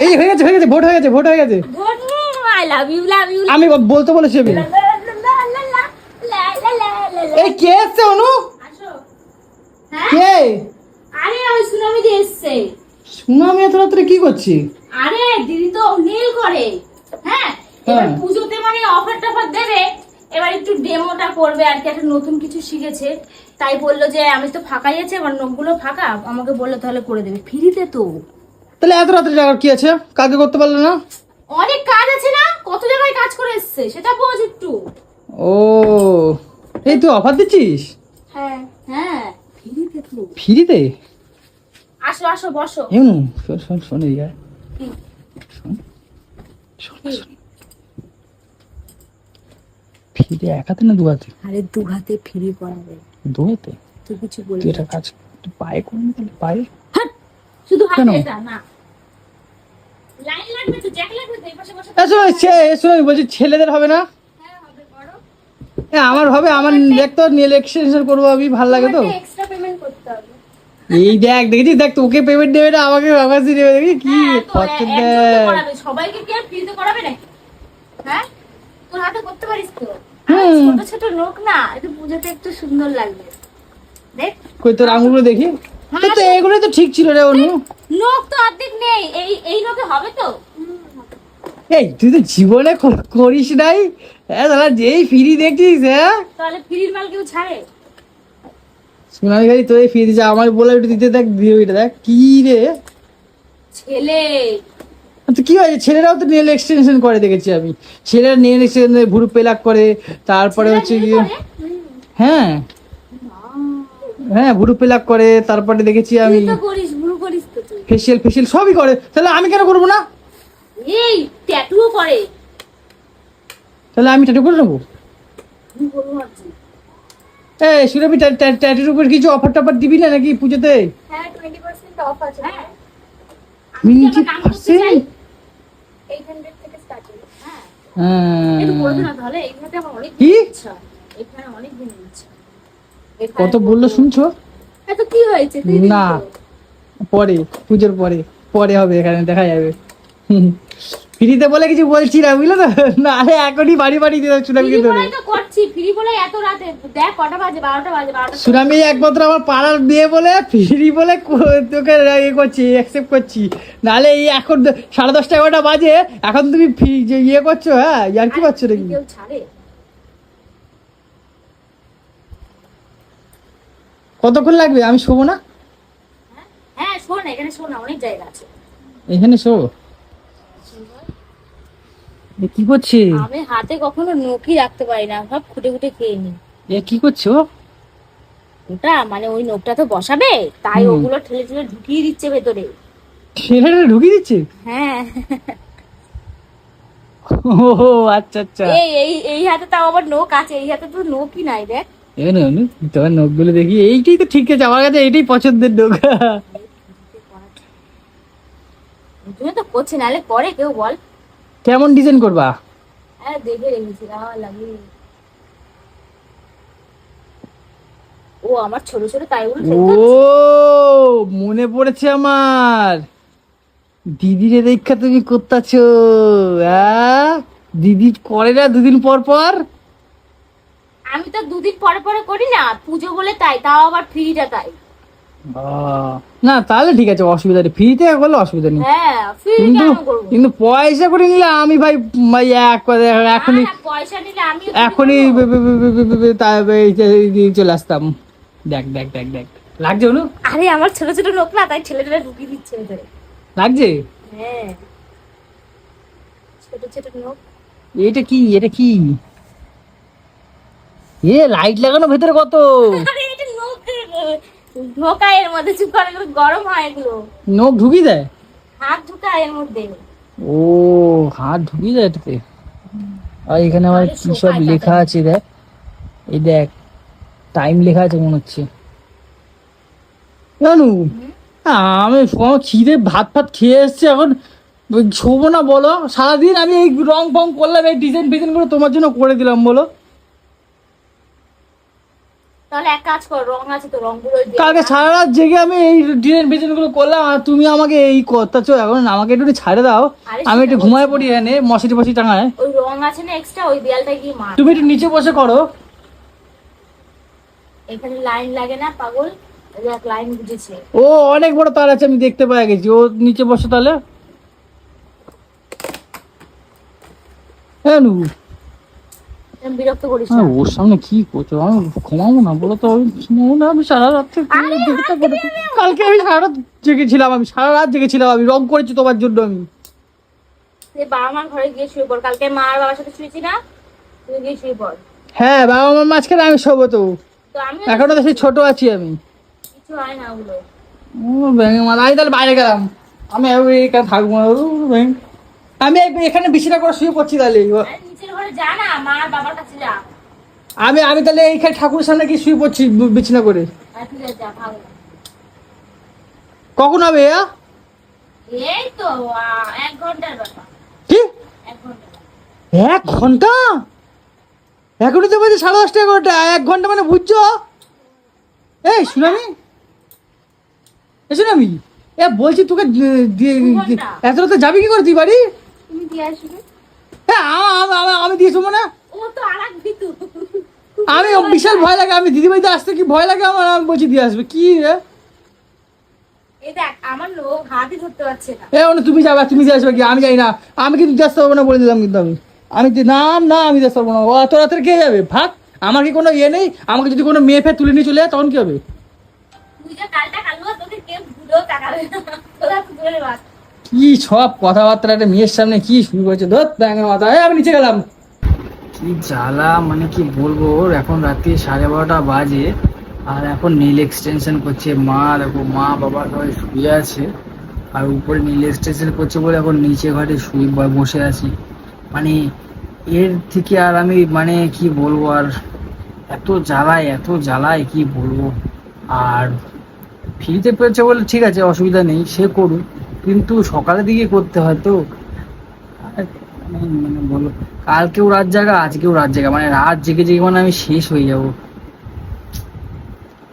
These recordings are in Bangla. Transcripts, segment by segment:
এই হয়ে গেছে হয়ে গেছে ভোট হয়ে গেছে ভোট হয়ে গেছে I love you love you আমি বলতে বলেছি আমি এই কে এসছে অনু হ্যাঁ কে আরে ওই সুনামি দিয়ে এসছে সুনামি এত রাত্রে কি করছি আরে দিদি তো নীল করে হ্যাঁ এবার হ্যাঁ। পুজোতে মানে অফার টফার দেবে এবার একটু ডেমোটা করবে আর কি একটা নতুন কিছু শিখেছে তাই বলল যে আমি তো ফাঁকাই আছে আমার নখগুলো ফাঁকা আমাকে বলল তাহলে করে দেবে ফ্রিতে তো তাহলে এত রাত্রে যাওয়ার কি আছে? কাকে করতে পারলে না? অনেক কাজ আছে না? কত জায়গায় কাজ করে এসছে? সেটা বোঝ একটু। ও এই তুই অফার দিচ্ছিস? হ্যাঁ হ্যাঁ। ফ্রিতে তো। ফ্রিতে? আসো আসো বসো। এমন শোন শোন শোন এই? শোন শোন শোন। ফ্রিতে এক হাতে না দু হাতে আরে দু হাতে ফ্রি পড়াবে। দু হাতে তুই কিছু তুই বলবি এটা কাজ পায়ে করবি তাহলে পায়ে! শুধু? হাতে এটা না। লাইন লাগবে তো জ্যাক লাগবে তো এই পাশে বসে বলছি ছেলেদের হবে না? হ্যাঁ হবে আমার হবে আমার দেখ তো নীল এক্সটেনশন করব আমি ভালো লাগে তো। এক্সট্রা পেমেন্ট করতে হবে। এই দেখ দেখেছিস? দেখ তোকে পেমেন্ট দেবে না আমাকে আকাশ দেবে দেখি কি হ্যাঁ, সবাইকে কি আর ফ্রিতে করাবে নাকি? হ্যাঁ? তোর হাতে করতে পারিস তো? ছোট ছোট লোক না একটু পুজোতে একটু সুন্দর লাগবে। দেখ। কই তোর আঙুলগুলো দেখি। তো এগুলো তো ঠিক ছিল রে অনু। নখ তো অর্ধেক নেই এই এই নখে হবে তো? এই তুই তো জীবনে করিস নাই? হ্যাঁ দাদা যেই ফিরি দেখছিস হ্যাঁ তাহলে ফ্রির মাল কেউ ছাড়ে? সোনালি গাড়ি তোর ফিরে দিচ্ছে আমার বলে একটু দিতে দেখ দিয়ে ওইটা দেখ কি রে? ছেলে। তো কি হয়েছে? ছেলেরাও তো নেল এক্সটেনশন করে দেখেছি আমি। ছেলেরা নেল এক্সটেনশন ভুরু পেলাক করে তারপরে হচ্ছে গিয়ে হ্যাঁ। হ্যাঁ ভুরু পেলাক করে তারপরে দেখেছি আমি তো করিস ভুল করিস তো তুই। ফেসিয়াল ফেসিয়াল সবই করে। তাহলে আমি কেন করব না? এই ট্যাটুও করে। তাহলে আমি ট্যাটু করে নেব? এই সুরভি ট্যাটুর উপর কিছু অফার টফার দিবি না নাকি পুজোতে? হ্যাঁ টোয়েন্টি পার্সেন্ট অফ আছে। হ্যাঁ। মিনিটি কাম পার্সেন্ট এইট হান্ড্রেড থেকে স্টার্টিং হ্যাঁ হ্যাঁ। একটু বলে না তাহলে আমার অনেক? ইচ্ছা। এখানে অনেক এখানে কত বলল শুনছো? এত কি হয়েছে? না। পরে পুজোর পরে পরে হবে এখানে দেখা যাবে। ফ্রিতে বলে কিছু বলছি না বুঝলো তো? না আরে এখনই বাড়ি বাড়ি দিয়ে সুনামিকে ফ্রি ধরে। তো করছি ফ্রি বলে এত রাতে দেখ কটা বাজে বারোটা বাজে বারোটা সুনামি একমাত্র আমার পাড়ার বিয়ে বলে ফ্রি বলে তোকে ইয়ে করছি অ্যাকসেপ্ট করছি। নাহলে এই এখন সাড়ে দশটা এগারোটা বাজে এখন তুমি ফ্রি যে ইয়ে করছ হ্যাঁ ইয়ার কি করছ নাকি কেউ ছাড়ে কতক্ষণ লাগবে? আমি শোবো না? হ্যাঁ? শোন এখানে শোন অনেক জায়গা আছে। এখানে শো? কি করছে? আমি হাতে কখনো নখই রাখতে পারি না সব খুঁটে খুঁটে খেয়ে নি এ কি করছ ওটা মানে ওই নখটা তো বসাবে তাই ওগুলো ঠেলে ঠেলে ঢুকিয়ে দিচ্ছে ভেতরে। ছেলেটা ঢুকিয়ে দিচ্ছে? হ্যাঁ। ও আচ্ছা আচ্ছা। এই এই এই হাতে তাও আবার নখ আছে এই হাতে তো নখই নাই দেখ। তোমার নখগুলো দেখি। এইটাই তো ঠিক আছে আমার কাছে এইটাই পছন্দের নখ। তুমি তো করছে করে কেউ বল। কেমন ডিজাইন করবা? হ্যাঁ দেখে রেখেছি লাগে ও আমার ছোট ছোট তাইগুলো ও মনে পড়েছে আমার। দিদিরে দেখা তুমি করতেছ হ্যাঁ দিদি করে না দুদিন পর পর? আমি তো দুদিন পরে পরে করি না পুজো বলে তাই তাও আবার ফ্রিটা তাই। না তাহলে ঠিক আছে অসুবিধা নেই। ফ্রিতে করলে অসুবিধা নেই। হ্যাঁ কিন্তু কিন্তু পয়সা করে নিলে আমি ভাই ভাই এক এখনই পয়সা নিলে আমি এখনই চলে আসতাম। দেখ দেখ দেখ দেখ। লাগছে অনু? আরে আমার ছোট ছোট লোক না তাই ছেলেটা ঢুকিয়ে দিচ্ছে ভেতরে লাগছে? হ্যাঁ। ছোট ছোট লোক। এটা কি? এটা কি? এ লাইট লাগানো ভেতরে কত? আরে এটা নোক ঢোকা এর মধ্যে চুপ করে গরম হয় এগুলো। নখ ঢুকিয়ে দেয়? হাত ঢুকা এর মধ্যে। ও হাত ঢুকিয়ে দেয় এটাতে? আর এখানে আমার কি সব লেখা আছে দেখ। এই দেখ টাইম লেখা আছে মনে হচ্ছে। জানু আমি খিদে ভাত ফাত খেয়ে এসছি এখন শোবো না বলো। সারাদিন আমি এই রং ফং করলাম এই ডিজাইন ফিজাইন করে তোমার জন্য করে দিলাম বলো। তাহলে এক কাজ কর রং আছে তো রংগুলো কালকে সারা রাত জেগে আমি এই ডিনের বিছানাগুলো করলাম আর তুমি আমাকে এই করতেছো এখন আমাকে একটু ছাড়ে দাও। আমি একটু ঘুমায় পড়ি এনে মশারি ফসি টাঙায়। ওই রং আছে না এক্সট্রা ওই দেয়ালটা গিয়ে মার। তুমি একটু নিচে বসে করো। এখানে লাইন লাগে না পাগল। লাইন বুঝেছে। ও অনেক বড় তার আছে আমি দেখতে পাই গেছি। ও নিচে বসে তাহলে। হ্যাঁ বিরক্ত করিস না। ওর সামনে কি করছ? আমি ঘুমাবো না বলো তো আমি ঘুমাবো না আমি সারা রাত। কালকে আমি সারা রাত জেগেছিলাম আমি সারা রাত জেগেছিলাম আমি রং করেছি তোমার জন্য আমি। বাবা মার ঘরে গিয়ে শুয়ে পড়। কালকে মা আর বাবার সাথে শুয়েছি না? তুই গিয়ে শুয়ে পড়। হ্যাঁ বাবা মার মাঝখানে আমি শোবো তো। এখনও তো সেই ছোট আছি আমি। কিছু হয় না ওগুলো। ও ব্যাঙে মাথা আমি তাহলে বাইরে গেলাম। আমি এখানে থাকব না ব্যাঙ। আমি এখানে বিছানা করে শুয়ে পড়ছি তাহলে। যা না মা বাবার কাছে যা। আমি আমি তাহলে এইখানে ঠাকুরের সামনে গিয়ে শুয়ে পড়ছি বিছনা করে? আর ঠিক আছে যা ভালো। কখন হবে এয়া? এই তো এক ঘণ্টার ব্যাপার। কি? এক ঘণ্টা। এক ঘণ্টা? এখনই তো বলছি সাড়ে দশটা এগারোটা এক ঘণ্টা মানে বুঝছ? এই শুনামি এ শুনামি এ বলছি তোকে এত রাতে যাবি কি করে তুই বাড়ি? তুমি দিয়ে আসবে? হ্যাঁ আমি দিয়ে শোবো না আমি বিশাল ভয় লাগে আমি দিদি বাড়িতে আসতে কি ভয় লাগে আমার? আমি বলছি দিয়ে আসবে। কি রে? তুমি যাবে তুমি দিয়ে আসবে কি? আমি যাই না। আমি কিন্তু দিয়ে আসতে পারব না বলে দিলাম কিন্তু আমি। আমি যে- না না আমি দিয়ে আসতে পারব না। ও এত রাতে কে যাবে? ভাগ আমার কি কোনো ইয়ে নেই? আমাকে যদি কোনো মেয়ে ফের তুলে নিয়ে চলে যায় তখন কি হবে? তুই যে কালটা কালবো তোকে কেউ ভুলেও তাকাবে তোরা দূরের বাদ কি সব কথাবার্তা একটা মেয়ের সামনে কি শুরু করেছে? ধর ব্যাঙের মাথা। আমি নিচে গেলাম। কি জ্বালা মানে কি বলব ওর? এখন রাত্রি সাড়ে বারোটা বাজে, আর এখন নীল এক্সটেনশন করছে। মা, দেখো, মা বাবা সবাই শুয়ে আছে, আর উপরে নীল এক্সটেনশন করছে বলে এখন নিচে ঘরে শুয়ে বসে আছি। মানে এর থেকে আর আমি মানে কি বলব আর? এত জ্বালায় এত জ্বালায় কি বলব? আর ফ্রিতে পেয়েছে বলে ঠিক আছে, অসুবিধা নেই, সে করুক। কিন্তু সকালের দিকে করতে হয় তো। মানে মানে বলো কালকেও রাত জায়গা আজকেও রাত জায়গা মানে রাত জেগে জেগে মানে আমি শেষ হয়ে যাব।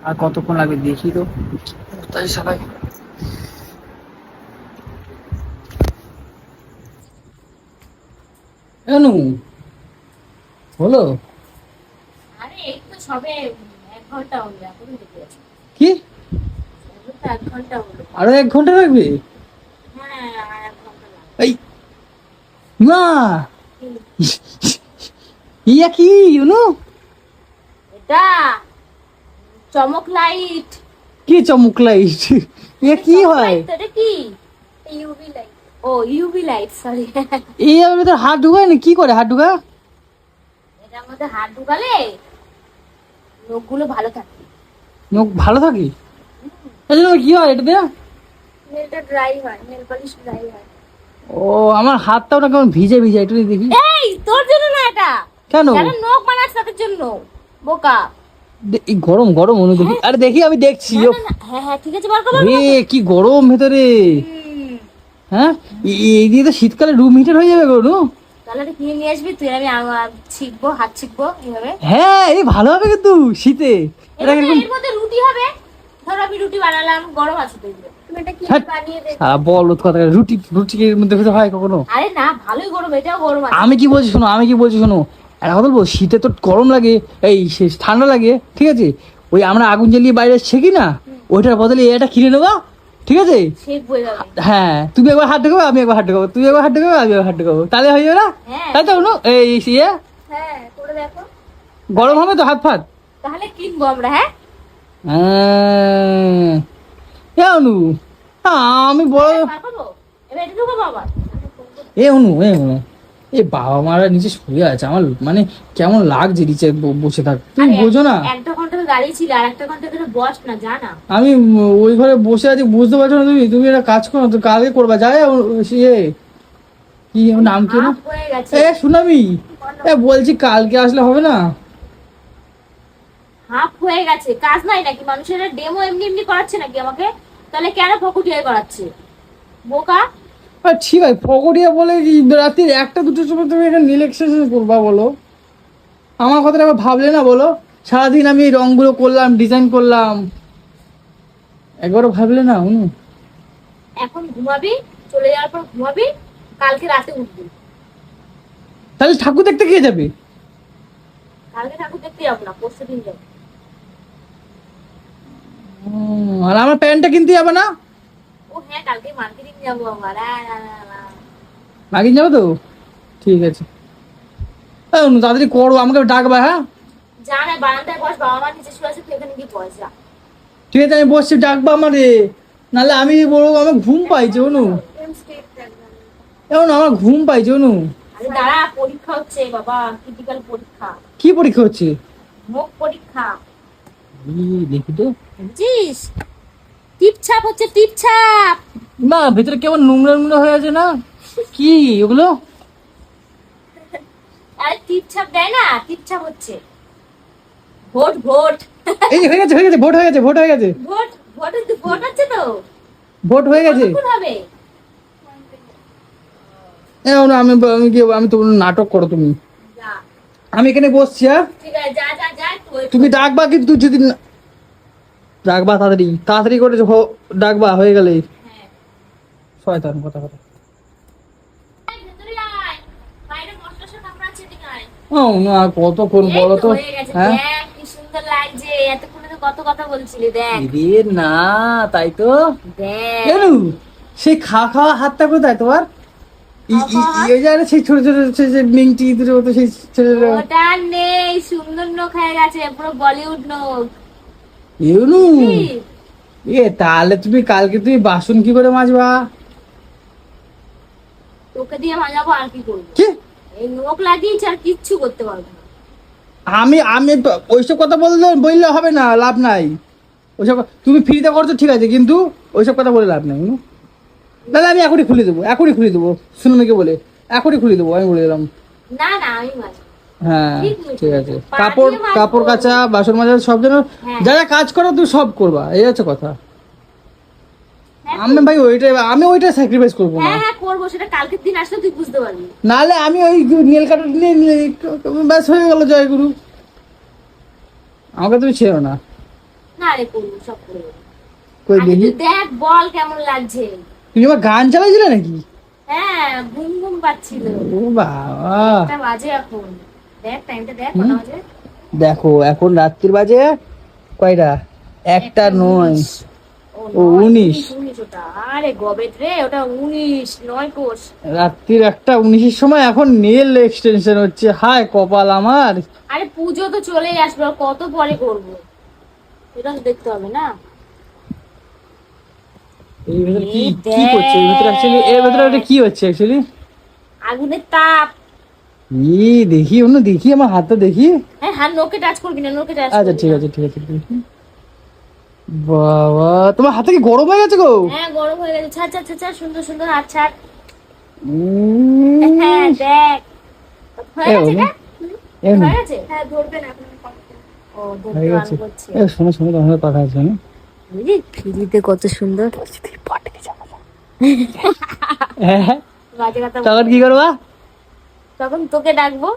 আর কতক্ষণ লাগবে দেখি তো। তাই সবাই এনু হলো আরে তো সবে এক ঘণ্টা হলো এখন কি? আরও এক ঘণ্টা লাগবে? এই মা ইয়া কি ইউনু এটা চমক লাইট কি চমক লাইট ইয়া কি হয় এটা কি ইউভি লাইট ও ইউভি লাইট সরি এই আমার ভিতরে হাত ঢুকায় না কি করে হাত ঢুকা এটার মধ্যে হাত ঢুকালে লোকগুলো ভালো থাকে মুখ ভালো থাকি এই কি হয় এটা দিয়ে নেলটা ড্রাই হয় নেল পলিশ ড্রাই হয়। ও আমার হাতটাও না কেমন ভিজে ভিজে একটু দেখি। এই তোর জন্য না এটা? কেন? যারা নখ বানাস তাদের জন্য বোকা। এই গরম গরম অনু দেখি। আরে দেখি আমি দেখছি হ্যাঁ হ্যাঁ ঠিক আছে বার করো রে কি গরম ভেতরে। হ্যাঁ? এই দিয়ে তো শীতকালে রুম হিটার হয়ে যাবে গো নু? তাহলে কিনে নিয়ে আসবি তুই আমি ছিকবো হাত ছিকবো এইভাবে। হ্যাঁ এই ভালো হবে কিন্তু শীতে। এর মধ্যে রুটি হবে। ধরো আমি রুটি বানালাম গরম আছে তো কথা রুটি রুটি মধ্যে হয় কখনো? আরে না ভালোই গরম এটাও গরম আমি কি বলছি শোনো আমি কি বলছি শোনো? একটা কথা বলব শীতে তো গরম লাগে এই সে- ঠান্ডা লাগে ঠিক আছে? ওই আমরা আগুন জ্বালিয়ে বাইরে ছেকি না? ওইটার বদলে এটা কিনে নেব ঠিক আছে? হ্যাঁ তুমি একবার হাত ঢুকাবো আমি একবার হাত ঢুকাবো। তুমি একবার হাত ঢুকাবো আমি একবার হাত ঢুকাবো। তাহলে হয়ে যাবে না? হ্যাঁ। তাই তো অনু এই ইয়ে? হ্যাঁ গরম হবে তো হাত ফাত? তাহলে কিনবো আমরা হ্যাঁ? হ্যাঁ। অনু আমি বড় এ অনু এ অনু। এ বাবা মারা নিচে শুয়ে আছে আমার মানে কেমন লাগছে নিচে বসে থাক। তুমি বোঝো না। একটা ঘণ্টা তো ছিল আর একটা ঘণ্টা ধরে বস না জানা আমি ওই ঘরে বসে আছি বুঝতে পারছ না তুমি? তুমি একটা কাজ করো তো কালকে করবা। যায় ইয়ে কি নাম কি না এ শুনামি এ বলছি কালকে আসলে হবে না। হাফ হয়ে গেছে। কাজ নাই নাকি? মানুষের ডেমো এমনি এমনি করাচ্ছে নাকি আমাকে? তাহলে কেন ফকুটিয়ায় করাচ্ছে বোকা? ঠিক আছে ফকরিয়া বলে রাত্রির একটা দুটোর সময় তুমি এখানে নীল করবা বলো? আমার কথাটা আবার ভাবলে না বলো? সারাদিন আমি এই রংগুলো করলাম ডিজাইন করলাম। একবারও ভাবলে না অনু এখন ঘুমাবি চলে যাওয়ার পর ঘুমাবি কালকে রাতে উঠবি। তাহলে ঠাকুর দেখতে কে যাবে? কালকে ঠাকুর দেখতে যাব না পরশু দিন যাব। আর আমার প্যান্টটা কিনতে যাবে না? ও হ্যাঁ কালকে মার্কেটিং যাব আবার আহ। মাগিন যাবে তো? ঠিক আছে। তাড়াতাড়ি করো আমাকে ডাকবা হ্যাঁ? যা না বারান্দায় বস বাবা মা নিচে শুয়ে আছে তুই এখানে গিয়ে বস যা। ঠিক আছে আমি বসছি ডাকবা আমারে। নাহলে আমি বলব আমার ঘুম পাইছে অনু। এমন আমার ঘুম পাইছে অনু। আরে দাঁড়া পরীক্ষা হচ্ছে বাবা ক্রিটিক্যাল পরীক্ষা। কি পরীক্ষা হচ্ছে? মুখ পরীক্ষা। দেখি তো। বুঝছিস টিপছাপ হচ্ছে টিপছাপ। না ভেতরে কেমন নোংরা নোংরা হয়ে আছে না? কি ওগুলো আরে টিপছাপ দেয় না টিপছাপ হচ্ছে। Vote vote. এই হয়ে গেছে হয়ে গেছে ভোট হয়ে গেছে ভোট হয়ে গেছে। ভোট ভোট ভোট হচ্ছে তো। ভোট হয়ে গেছে। হবে? আমি আমি কি আমি তো নাটক করো তুমি। যা। আমি এখানে বসছি হ্যাঁ? ঠিক আছে যা যা যা একটু wait তুমি ডাকবা কিন্তু যদি ডাকবা তাড়াতাড়ি। তাড়াতাড়ি করে ডাকবা হয়ে গেলে। হ্যাঁ। শয়তান কথা কথা। ও না কতক্ষণ বলো তো হ্যাঁ দেখ সুন্দর লাগছে। এতক্ষণে তো কত কথা বলছিলি দেখ। না তাই তো। দেখ। সেই খা খাওয়া হাতটা কোথায় তোমার? সেই ছোট ছোট যে নিংটি ইঁদুরের মতো সেই ছোট ছোট। ওটা নেই সুন্দর নখ হয়ে গেছে পুরো বলিউড নখ। ইউনু? এ তাহলে তুমি কালকে তুমি বাসন কি করে মাজবা? তোকে দিয়ে মাজাবো আর কি করব? কি? এই নখ লাগিয়েছি আর কিচ্ছু করতে পারব না। আমি আমি ওইসব কথা বললে বললে হবে না লাভ নাই। ওইসব তুমি ফ্রিতে করছ ঠিক আছে কিন্তু ওইসব কথা বলে লাভ নাই তাহলে আমি এখনই খুলে দেবো এখনই খুলে দেবো। শুনুমিকে বলে এখনই খুলে দেবো আমি বলে দিলাম। না না আমি হ্যাঁ ঠিক আছে। কাপড় কাপড় কাচা বাসন মাজা সব যেন হ্যাঁ। যা যা কাজ করো তুমি সব করবা এই হচ্ছে কথা। হ্যাঁ, আমি ভাই ওইটাই আমি ওইটা স্যাক্রিফাইস করব না। হ্যাঁ হ্যাঁ করব সেটা কালকের দিন আসলে তুই বুঝতে পারবি। নাহলে আমি ওই নীল কাটার নিয়ে নিয়ে ব্যাস হয়ে গেল জয়গুরু। আমাকে তুমি ছেড়ো না। না রে করব সব করব। কই দেখি। দেখ বল কেমন লাগছে। তুমি আমার গান চালাইছিলে নাকি? হ্যাঁ ঘুম ঘুম পাচ্ছিল। ও বাবা। একটা বাজে এখন। দেখ টাইমটা দেখ কটা বাজে? দেখো এখন রাত্রির বাজে কয়টা? একটা নয়। ও উনিশ। আরে গবেট রে ওটা উনিশ নয় কোষ। রাত্রির একটা উনিশের সময় এখন নেল এক্সটেনশন হচ্ছে। হায় কপাল আমার। আরে পুজো তো চলেই আসবে কত পরে করব? এটা তো দেখতে হবে না? এই ভেতরে কি কি করছে? এই ভেতরে অ্যাকচুয়ালি এর ভেতরে ওটা কি হচ্ছে অ্যাকচুয়ালি আগুনের তাপ। ই দেখি অন্য দেখি আমার হাতটা দেখি। হ্যাঁ হাত নোকে টাচ করবি না নোকে টাচ আচ্ছা ঠিক আছে ঠিক আছে ঠিক বাবা তোমার হাতে কি গরম হয়ে গেছে গো? হ্যাঁ গরম হয়ে গেছে। ছাড় ছাড় ছাড়, ছাড় সুন্দর সুন্দর হাত ছাড়। হ্যাঁ দেখ। হয়ে গেছে না? হয়ে গেছে? ধরবে না ও ধরতে করছে। এ, শোনো শোনো তোমার কথা আছে না? কত সুন্দর। হ্যাঁ। তখন কি করবা? তখন তোকে ডাকবো।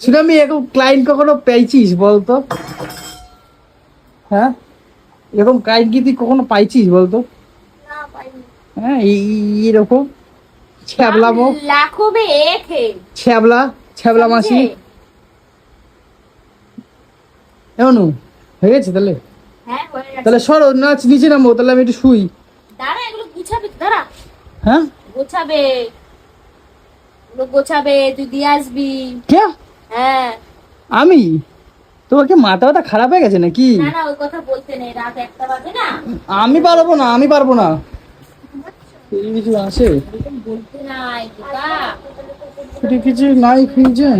সুনামি এরকম ক্লায়েন্ট কখনো পেয়েছিস বলতো? হ্যাঁ? এরকম ক্লায়েন্ট কি তুই কখনো পাইছিস বলতো? হ্যাঁ এরকম ছ্যাবলা মুখ ছ্যাবলা ছ্যাবলা মাসি। এমন হয়ে গেছে তাহলে? হ্যাঁ হয়ে তাহলে সরো নাচ নিচে নামবো তাহলে আমি একটু শুই। দাঁড়া এগুলো গুছাবে দাঁড়া। হ্যাঁ? গোছাবে। গোছাবে তুই দিয়ে আসবি। কে? হ্যাঁ। আমি? তোমার কি মাথা ব্যথা খারাপ হয়ে গেছে নাকি? না না ওই কথা বলতে নেই রাত একটা বাজে না। আমি পারব না আমি পারব না। কিছু আছে? কিছু নাই খুঁজছে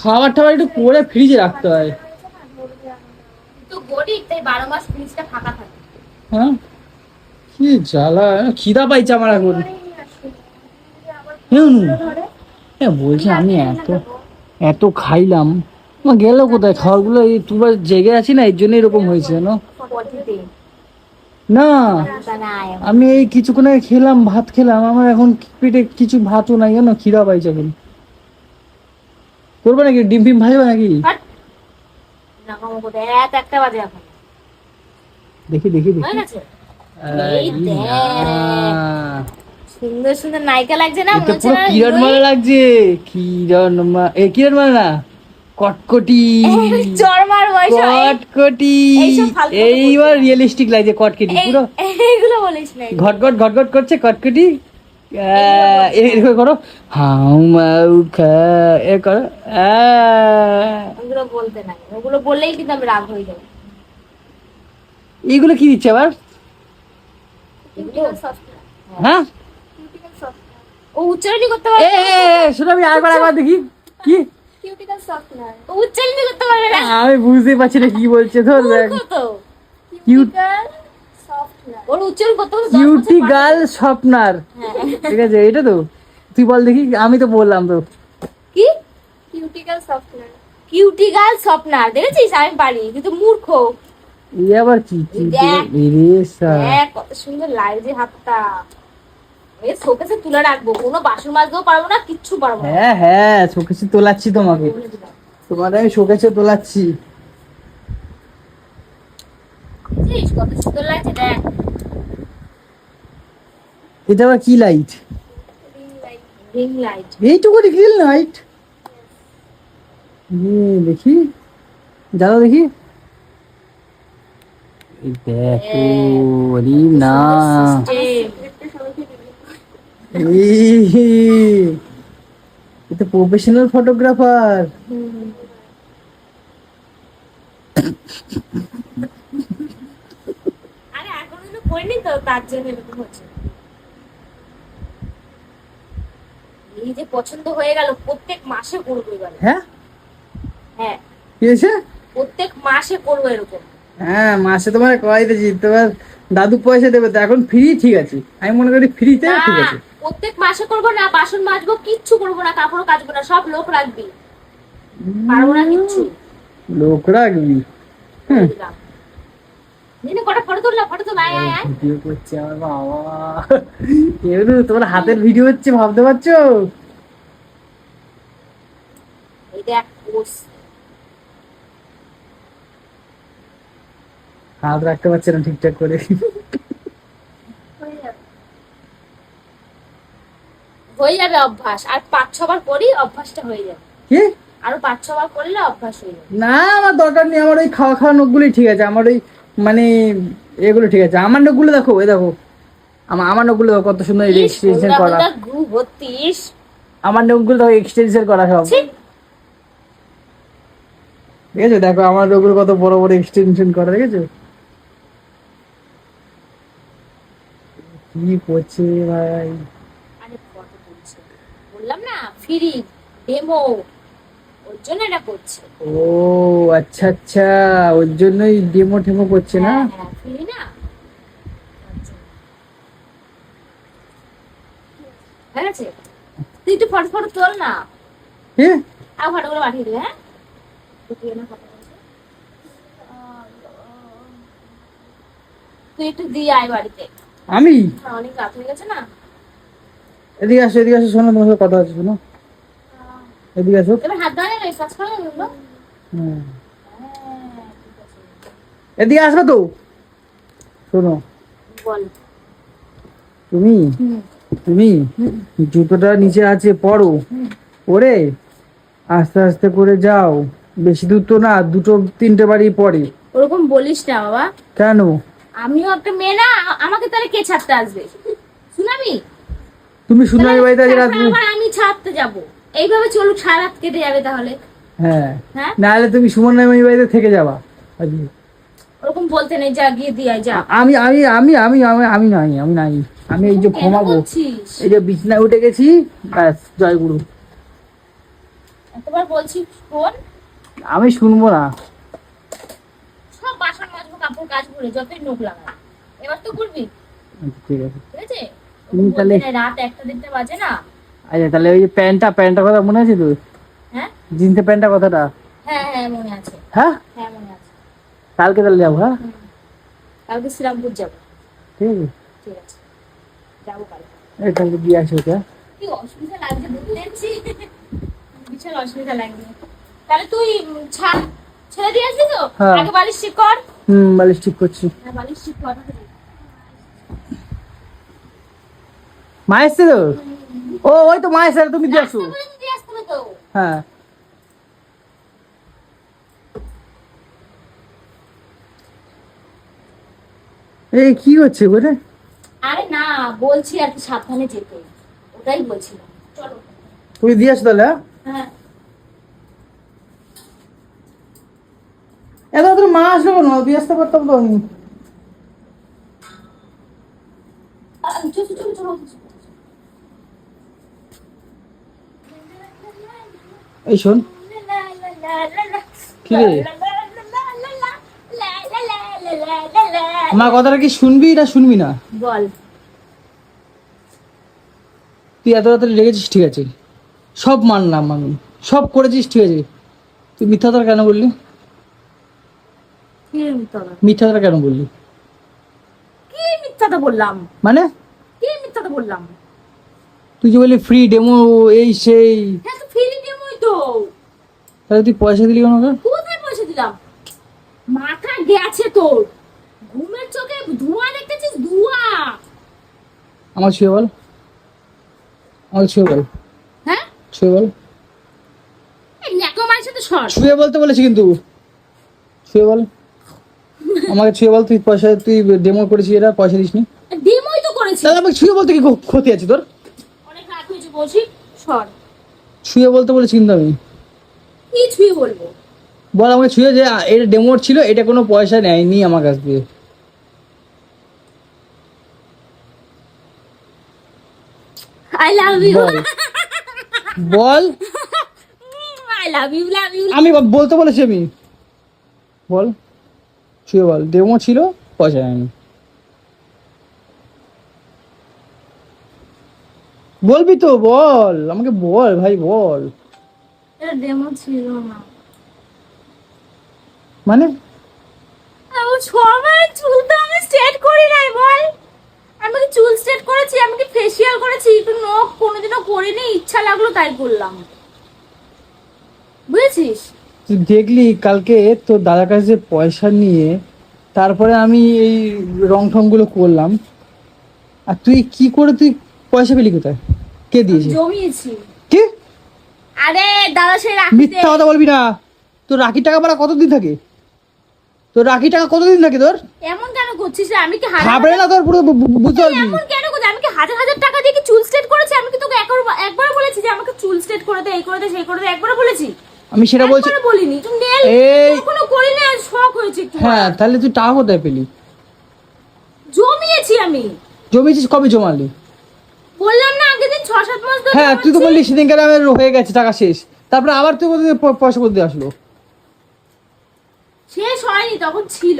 খাবার টাবার একটু করে ফ্রিজে রাখতে হয়। তুই তো গরিব তাই বারো মাস ফ্রিজটা ফাঁকা থাকে। হ্যাঁ? কি জ্বালা খিদা পাইছে আমার এখন। হ্যাঁ হ্যাঁ বলছি আমি এত এত খাইলাম। মা গেল কোথায়? খাবারগুলো এই তোমার জেগে আছি না এর জন্য এরকম হয়েছে পটিতে না আমি এই কিছুক্ষণ আগে খেলাম ভাত খেলাম আমার এখন পেটে কিছু ভাতও নাই জানো খিদা পাইছে এখন। করবে নাকি? ডিম ফিম ভাজবে নাকি? দেখি দেখি দেখি। সুন্দর সুন্দর নায়িকা লাগছে মনে না কিরণ মালা লাগছে। কিরণ মা এ কিরণ মালা না। কটকটি। চরমার বয়স কটকটি। এইবার রিয়েলিস্টিক লাগছে কটকটি পুরো। এইগুলো বলিস না। ঘটঘট ঘটঘট করছে কটকটি। এরকম করো। হাউ মাউ খা এ করো। আহ। ওগুলো বলতে নাই। ওগুলো বললেই কিন্তু আমি রাগ হয়ে যাব। এইগুলো কি দিচ্ছে আবার? হ্যাঁ? ও উচ্চারণই করতে শোনো আমি আরেকবার একবার দেখি। কি? ও উচ্চারণই করতে পারবে না। আমি বুঝতে পারছি না কি বলছে ধর দেখ। মূর্খ তো ওর উচ্চারণ করতে করতে দশ কিউটি বছর গার্ল স্বপ্নার হ্যাঁ। ঠিক আছে এটা তো। তুই বল দেখি আমি তো বললাম তো। কি? কিউটি গার্ল স্বপ্নার দেখেছিস? আমি পারি কিন্তু মূর্খ। এই আবার কি কি। রে হ্যাঁ কত সুন্দর লাগছে হাতটা। শোকেসে তুলে রাখব। কোনো বাসন মাজতেও পারব না কিচ্ছু পারব না। হ্যাঁ হ্যাঁ তোলাচ্ছি তোমাকে। বলে দিলাম। তোমার আমি শোকেছে তোলাচ্ছি কত সুন্দর লাগছে দেখ। এটা আবার কি লাইট রিং লাইট এইটুকু গ্রিল লাইট দেখি। দাদা দেখি। দেখো না প্রফেশনাল ফটোগ্রাফার আরে এখন করিনি তো তার জন্য এরকম হচ্ছে। এই যে পছন্দ হয়ে গেল প্রত্যেক মাসে করব এবার। হ্যাঁ? হ্যাঁ। কি হয়েছে? প্রত্যেক মাসে করব এরকম। হ্যাঁ মাসে তোমার কয় দিয়েছি তোমার দাদু পয়সা দেবে তো এখন ফ্রি ঠিক আছে। আমি মনে করি ফ্রিতে ঠিক আছে। প্রত্যেক মাসে করব না বাসন মাজবো কিচ্ছু করব না কাপড় কাচবো না সব লোক রাখবি। পারব না কিচ্ছু। লোক রাখবি? দিনে কটা ফটো তুললাম ফটো তুল আয় আয় ভিডিও করছে আমার বাবা। এগুলো তোমার হাতের ভিডিও হচ্ছে ভাবতে পারছ? এই দেখ পোস হাত রাখতে পারছে না ঠিকঠাক করে। হয়ে যাবে অভ্যাস। আর পাঁচ ছবার করি অভ্যাসটা হয়ে যাবে। কি? আরও পাঁচ ছবার করলে অভ্যাস হয়ে যাবে। না আমার দরকার নেই। আমার ওই খাওয়া খাওয়া নখগুলোই ঠিক আছে। আমার ওই মানে এগুলো ঠিক আছে। আমার নখগুলো দেখো এই দেখো। আমার আমার নখগুলো দেখো কত সুন্দর এক্সটেনশন করা। আমার নখগুলো দেখো এক্সটেনশন করা সব। ঠিক আছে দেখো আমার নখগুলো কত বড় বড় এক্সটেনশন করা দেখেছ? কি করছে ভাই? আরে ফটো তুলছে বললাম না ফ্রি ডেমো ওর জন্য এটা করছে। ও আচ্ছা আচ্ছা ওর জন্যই ডেমো টেমো করছে না? হ্যাঁ হ্যাঁ ফ্রি না। ওর জন্য। তুই একটু ফটো ফটো তোল না। কি? আর ফটোগুলো পাঠিয়ে দিবে হ্যাঁ? না তুই একটু দিয়ে আয় বাড়িতে। আমি? অনেক রাত হয়ে গেছে না। এদিকে আসো এদিকে আসো শোনো তোমার সাথে কথা আছে শোনো। এদিকে আসো। হাত ধরে করে হুম। এদিকে আসবে তো? শোনো। বল। তুমি? তুমি? জুতোটা নিচে আছে পড়ো পরে আস্তে আস্তে করে যাও। বেশি দূর তো না দুটো তিনটে বাড়ি পরে। ওরকম বলিস না বাবা। কেন? আমিও একটা মেয়ে না আমাকে তাহলে কে ছাড়তে আসবে? শুনাবি তুমি সুনাই বাড়িতে আজ রাত আবার আমি ছাড়তে যাব। এইভাবে চলুক সারা রাত কেটে যাবে তাহলে। হ্যাঁ। হ্যাঁ? নাহলে তুমি সুমন নামের বাড়িতে থেকে যাবা আজকে। ওরকম বলতে নেই যা গিয়ে দিয়ে যা। আমি আমি আমি আমি আমি আমি নাই আমি নাই। আমি এই যে ঘুমাবো এই যে বিছনায় উঠে গেছি ব্যাস জয় গুরু। এতবার বলছিস শোন। আমি শুনব না। কাজ যতই নোখ লাগা এবার তো করবি? ঠিক আছে। ঠিক আছে? তুমি তাহলে- রাত একটা দেড়টা বাজে না? আচ্ছা তাহলে ওই প্যান্টটা প্যান্টটা কথা মনে আছে হ্যাঁ? জিন্সের প্যান্টটা কথাটা? হ্যাঁ হ্যাঁ হ্যাঁ? হ্যাঁ মনে আছে। কালকে তাহলে যাব হ্যাঁ? কালকে শ্রীরামপুর যাব। ঠিক আছে। ঠিক আছে। যাব কালকে। এই কালকে দিয়ে আসি ওকে হ্যাঁ? কি অসুবিধা লাগছে? দেখছি বিশাল অসুবিধা তাহলে তুই ছাড় ছেড়ে দিয়ে আসবি তো? হ্যাঁ। আগে বালিশ ঠিক কর। হুম বালিশ ঠিক করছি। হ্যাঁ মা এসছে তো? ও ওই তো মা তুমি দিয়ে আসো। হ্যাঁ। এই কি হচ্ছে বলে আরে না বলছি আর কি সাবধানে যেতে। ওটাই বলছিলাম। চলো। তুমি দিয়ে আসো তাহলে হ্যাঁ? এত তোর মা আসলো কেন দিয়ে আসতে পারতাম তো আমি এই শোন। কি রে? আমার কথাটা কি শুনবি না শুনবি না? বল। তুই এত রাত্রে রেগেছিস ঠিক আছে। সব মানলাম আমি। সব করেছিস ঠিক আছে। তুই মিথ্যাটা কেন বললি? মিথ্যাটা? কেন বললি? কি মিথ্যাটা বললাম? মানে? কি মিথ্যাটা বললাম? তুই যে বললি ফ্রি ডেমো এই সেই। হ্যাঁ তো ফ্রি ডেমোই তো। তাহলে তুই পয়সা দিলি কেন ওকে? কোথায় পয়সা দিলাম? মাথা গেছে তোর। ঘুমের চোখে ধোঁয়া দেখতেছিস? ধোঁয়া। আমার ছুঁয়ে বল। আমাকে ছুঁয়ে বল। হ্যাঁ? ছুঁয়ে বল। ন্যাকো সাথে সর। ছুঁয়ে বলতে বলেছি কিন্তু। ছুঁয়ে বল। আমাকে ছুঁয়ে বল তুই পয়সা তুই ডেমো করেছিস এটা পয়সা দিসনি। ডেমোই তো করেছি। তাহলে আমাকে ছুঁয়ে বলতে কি ক্ষ- ক্ষতি আছে তোর? অনেক রাত হয়েছে বলছি সর। ছুঁয়ে বলতে বলেছি কিন্তু আমি। কি ছুঁয়ে বলব? বল আমাকে ছুঁয়ে যে এটা ডেমোর ছিল এটা কোনো পয়সা নেয়নি আমার কাছ দিয়ে। আই লাভ ইউ বল। বল। I love you love you আমি বলতে বলেছি আমি। বল। ছুঁয়ে বল ডেমো ছিল পয়সা নেয়নি। বলবি তো বল আমাকে বল ভাই বল। এটা ডেমো ছিল না। মানে? আমার ছমাস চুল তো আমি স্ট্রেট করি নাই বল। আমি কি চুল স্ট্রেট করেছি আমি কি ফেসিয়াল করেছি একটু নখ কোনোদিনও করিনি ইচ্ছা লাগল তাই করলাম। বুঝেছিস? দেখলি কালকে তোর দাদার কাছে যে পয়সা নিয়ে তারপরে আমি এই রং ঠংগুলো করলাম। আর তুই কি করে তুই পয়সা পেলি কোথায়? কে দিয়েছে? জমিয়েছি। কি? আরে দাদা সেই রাখিতে। মিথ্যা কথা বলবি না। তোর রাখি টাকা পাড়া কতদিন থাকে? তোর রাখি টাকা কতদিন থাকে তোর? এমন কেন করছিস? আমি কি খাবরে না তোর পুরো বুঝতে পারবি। এমন কেন করছিস? আমি কি হাজার হাজার টাকা দিয়ে কি চুল স্ট্রেট করেছি? আমি কি তোকে একবার একবার বলেছি যে আমাকে চুল স্ট্রেট করে দে এই করে দে সেই করে দে একবার বলেছি? আমি সেটা বলছি বলিনি তুমি নেল এই- কখনো করিনি আর শখ হয়েছে একটু হ্যাঁ তাহলে তুই টাকা কোথায় পেলি? জমিয়েছি আমি। জমিয়েছিস কবে জমালি? বললাম না দিন মাস ধরে হ্যাঁ তুই তো বললি সেদিনকার আমার হয়ে গেছে টাকা শেষ। তারপরে আবার তুই কোথায় পয়সা আসলো? শেষ হয়নি তখন ছিল।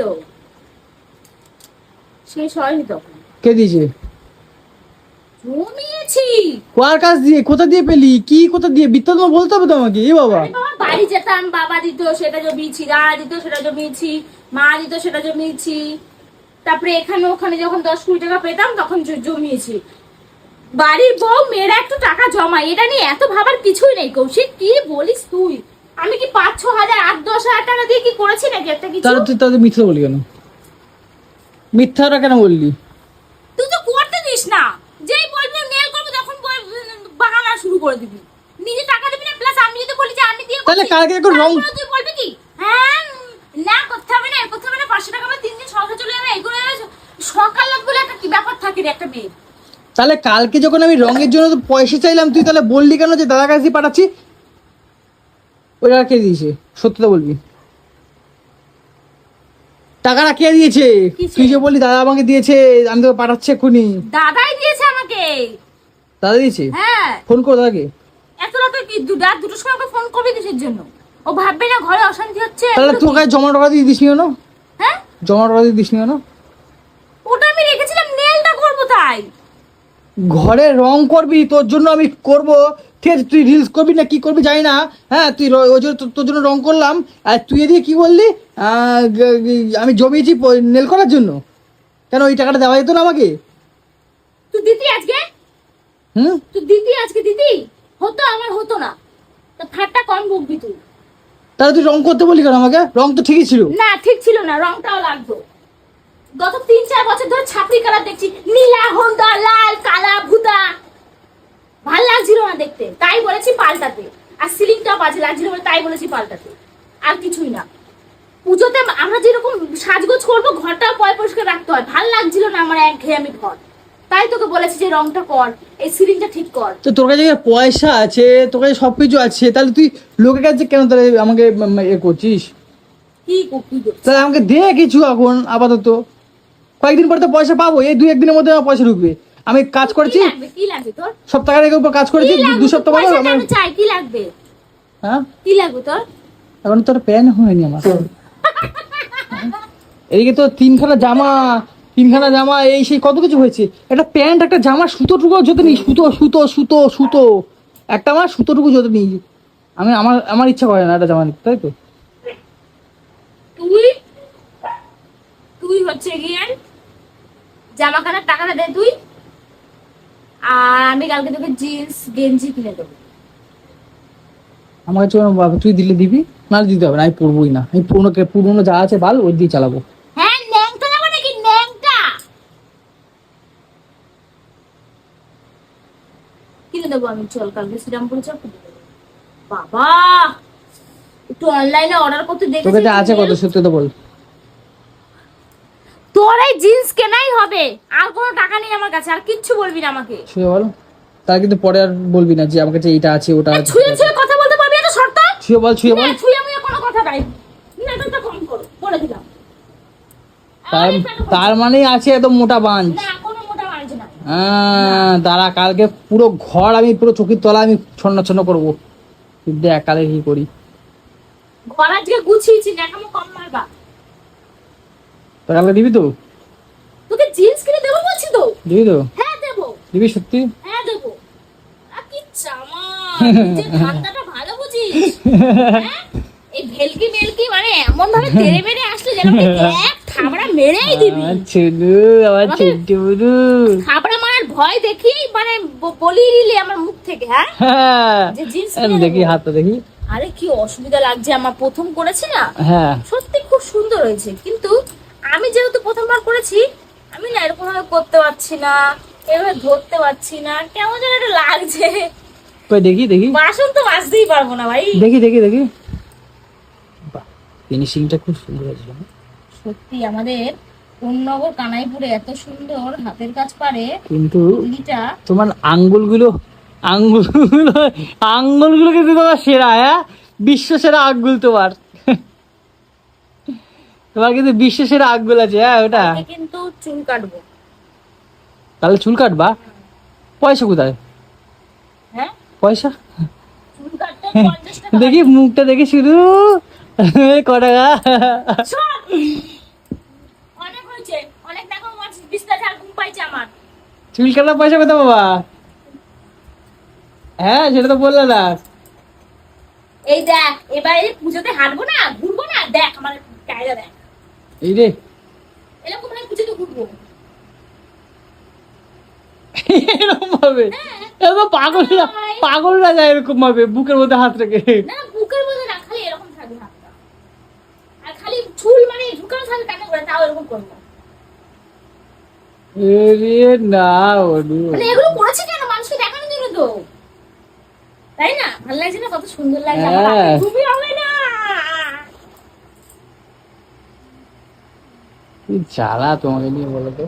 শেষ হয়নি তখন। কে দিয়েছে? জমিয়েছি কার কাছ দিয়ে? কোথা দিয়ে পেলি? কি কোথা দিয়ে? বলতে হবে তো আমাকে এ বাবা। বাড়ি যেতাম বাবা দিত সেটা জমিয়েছি দাদা দিত সেটা জমিয়েছি মা দিত সেটা জমিয়েছি। তারপরে এখানে ওখানে যখন দশ কুড়ি টাকা পেতাম তখন জমিয়েছি। বাড়ির বউ মেয়েরা একটু টাকা জমায় এটা নিয়ে এত ভাবার কিছুই নেই কৌশিক কি বলিস তুই? আমি কি পাঁচ ছ হাজার আট দশ হাজার টাকা দিয়ে কি করেছি নাকি একটা কিছু? তাহলে তুই তাদের মিথ্যা বলি কেন? মিথ্যাটা কেন বললি? তুই তো করতে দিস না। যেই বলবি করবি তখন বাহানা শুরু করে দিবি। নিজে টাকা দিবি না প্লাস আমি যদি বলি যে আমি দিয়ে তাহলে কালকে রং- তুই বলবি কি? হ্যাঁ না করতে হবে না করতে হবে না পাঁচশো টাকা আমার তিন দিন চলে যাবে যাবে। সকাল বলে একটা কি ব্যাপার থাকে একটা মেয়ে? তাহলে কালকে যখন আমি রঙের জন্য পয়সা চাইলাম তুই তাহলে বললি কেন যে দাদার কাছে পাঠাচ্ছি? ওই টাকা কে দিয়েছে? সত্যতা বলবি? টাকাটা কে দিয়েছে? তুই যে বললি দাদা আমাকে দিয়েছে আমি তোকে পাঠাচ্ছি এক্ষুনি। দাদাই দিয়েছে আমাকে দাদা দিয়েছে? হ্যাঁ। ফোন করো দাদাকে এত রাতে কি রাত দুটোর সময় ওকে ফোন করবি কিসের জন্য? ও ভাববে না ঘরে অশান্তি হচ্ছে তাহলে কাছে জমা টাকা দিয়ে দিস নি হ্যাঁ? জমা টাকা দিয়ে দিস নি ওটা আমি রেখেছিলাম নেলটা করব তাই। ঘরে রং করবি তোর জন্য আমি করব। ঠিক আছে তুই রিলস করবি না কি করবি জানি না। হ্যাঁ তুই ওই জন্য তোর- জন্য রং করলাম। আর তুই এদিকে কি বললি? আমি জমিয়েছি নেল করার জন্য। কেন ওই টাকাটা দেওয়া যেত না আমাকে? তুই দিতি আজকে? হুম? তুই দিতি আজকে দিতি? হতো আমার হতো না। তো ঠাট্টা কম বকবি তুই। তাহলে তুই রং করতে বললি কেন আমাকে? রং তো ঠিকই ছিল। না ঠিক ছিল না রংটাও লাগতো। গত তিন চার বছর ধরে ছাপড়ি কালার দেখছি। নীলা হলদা লাল কালা ভুতা। ভালো লাগছিল না দেখতে। তাই বলেছি পাল্টাতে। আর সিলিংটাও বাজে লাগছিল বলে তাই বলেছি পাল্টাতে। আর কিছুই না। পুজোতে আমরা যেরকম সাজগোজ করব ঘরটাও পয় পরিষ্কার রাখতে হয়। ভালো লাগছিল না আমার এক ঘেয়ামি ঘর। তাই তোকে বলেছি যে রংটা কর এই সিলিংটা ঠিক কর। তো তোর কাছে পয়সা আছে? তোর কাছে সব কিছু আছে। তাহলে তুই লোকের কাছে কেন তাহলে আমাকে এ করছিস? কি তাহলে আমাকে দে কিছু এখন আপাতত। কয়েকদিন পরে তো পয়সা পাবো। এই দুই একদিনের মধ্যে আমার পয়সা ঢুকবে। আমি কাজ করেছি। কি লাগবে তোর? উপর কাজ করেছি দু-? সপ্তাহ পরে আমি চাই? কি লাগবে? হ্যাঁ? কি লাগবে তোর? এখন তোর প্যান হয়নি আমার। এদিকে তো তিনখানা জামা তিনখানা জামা এই সেই কত কিছু হয়েছে? একটা প্যান্ট একটা জামা সুতোটুকু জোতে নি সুতো সুতো সুতো সুতো। একটা আমার সুতোটুকু জোতে নি আমি আমার আমার ইচ্ছা করে না একটা জামা নিতে তাই তো? তুই? তুই হচ্ছে গিয়ে জামা কাটার টাকাটা দে তুই। আর আমি কালকে তোকে জিন্স গেঞ্জি কিনে দেবো। আমার কাছে বাবা- তুই দিলে দিবি? না দিতে হবে না আমি পড়বোই না। আমি পুরোনো পুরোনো যা আছে বাল ওই দিয়ে চালাবো হ্যাঁ ন্যাংটা যাব নাকি ন্যাংটা কিনে দেবো আমি চল কালকে শ্রীরামপুরে চল বাবা! একটু অনলাইনে অর্ডার করতে তোর কাছে আছে কত সত্যি তো বল। তোর এই জিন্স কেনাই হবে আর কোনো টাকা নেই আমার কাছে আর কিচ্ছু বলবি না আমাকে। শুয়ে বল। তার কিন্তু পরে আর বলবি না যে আমার কাছে এইটা আছে ওটা আছে। ছুঁয়ে ছুঁয়ে কথা বলতে পারবি এটা শর্ত? ছুঁয়ে বল ছুঁয়ে বল। ছুঁয়ে মুয়ে কোনো কথা কম করো বলে দিলাম। তার মানে আছে এত মোটা বাঞ্চ। না কোনো মোটা মারছে না আহ, দাঁড়া কালকে পুরো ঘর আমি পুরো চোখের তলা আমি ছন্ন ছন্ন করব। দেখ কালে কি করি। ঘর আজকে গুছিয়েছি ন্যাকামো কম মারবা তা কালকে দিবি তো? তোকে জিন্স কিনে দেবো বলছি তো? দিবি তো? হ্যাঁ দেবো। দিবি সত্যি? হ্যাঁ দেবো। আর কি চামা ধান্দাটা ভালো বুঝিস। হ্যাঁ? এই ভেলকি মেলকি মানে এমন ভাবে তেড়ে মেরে আসলে যেন এক থাবড়া মেরেই দিবি। আমার ছেলু আমার আমাকে- ছেলটু বুড়ু থাবড়া মারার ভয় দেখি মানে ব- বলিয়ে দিলি আমার মুখ থেকে হ্যাঁ? হ্যাঁ। যে জিন্স দেখি। হাতটা দেখি। আরে কি অসুবিধা লাগছে আমার প্রথম করেছি না? হ্যাঁ। সত্যি খুব সুন্দর হয়েছে কিন্তু আমি যেহেতু প্রথমবার করেছি আমি না এরকম ভাবে করতে পারছি না এভাবে ধরতে পারছি না কেমন যেন একটা লাগছে। কই দেখি দেখি। বাসন তো মাজতেই পারব না ভাই। দেখি দেখি দেখি। ফিনিশিংটা খুব সুন্দর হয়েছে সত্যি আমাদের কোন্নগর কানাইপুরে এত সুন্দর হাতের কাজ পারে। কিন্তু তোমার আঙ্গুলগুলো আঙ্গুলগুলো আঙ্গুলগুলো কিন্তু তোমার সেরা হ্যাঁ? বিশ্ব সেরা আঙ্গুল তোমার। তোমার কিন্তু বিশ্ব সেরা আঙ্গুল আছে হ্যাঁ ওটা? কিন্তু চুল কাটবো। তাহলে চুল কাটবা? পয়সা কোথায়? হ্যাঁ? পয়সা? দেখি মুখটা দেখি শুধু। ক টাকা শোন, অনেক হয়েছে অনেক দেখো আমার বিস্তার ঝাল ঘুম পাইছে আমার চুল কাটার পয়সা কোথায় বাবা? হ্যাঁ সেটা তো বললে না। এই দেখ এবার এই পুজোতে হাঁটবো না ঘুরবো না? দেখ আমার কায়দা দেখ। এই রে। এরকম ভাবে পুজোতে ঘুরবো। এরকম ভাবে এরকম পাগলরা পাগলরা যায় এরকম ভাবে বুকের মধ্যে হাত রেখে। না বুকের মধ্যে না খালি এরকম থাকবে হাতটা। আর খালি চুল মানে ঢুকানো থাকবে তাও এরকম করব। এরে না ওডু। মানে এগুলো করেছে কেন? মানুষকে দেখানোর জন্য তো। তাই না? ভালো লাগছে না? কত সুন্দর লাগছে। হ্যাঁ। তুমি হবে না। কি জ্বালা তোমাকে নিয়ে বলো তো।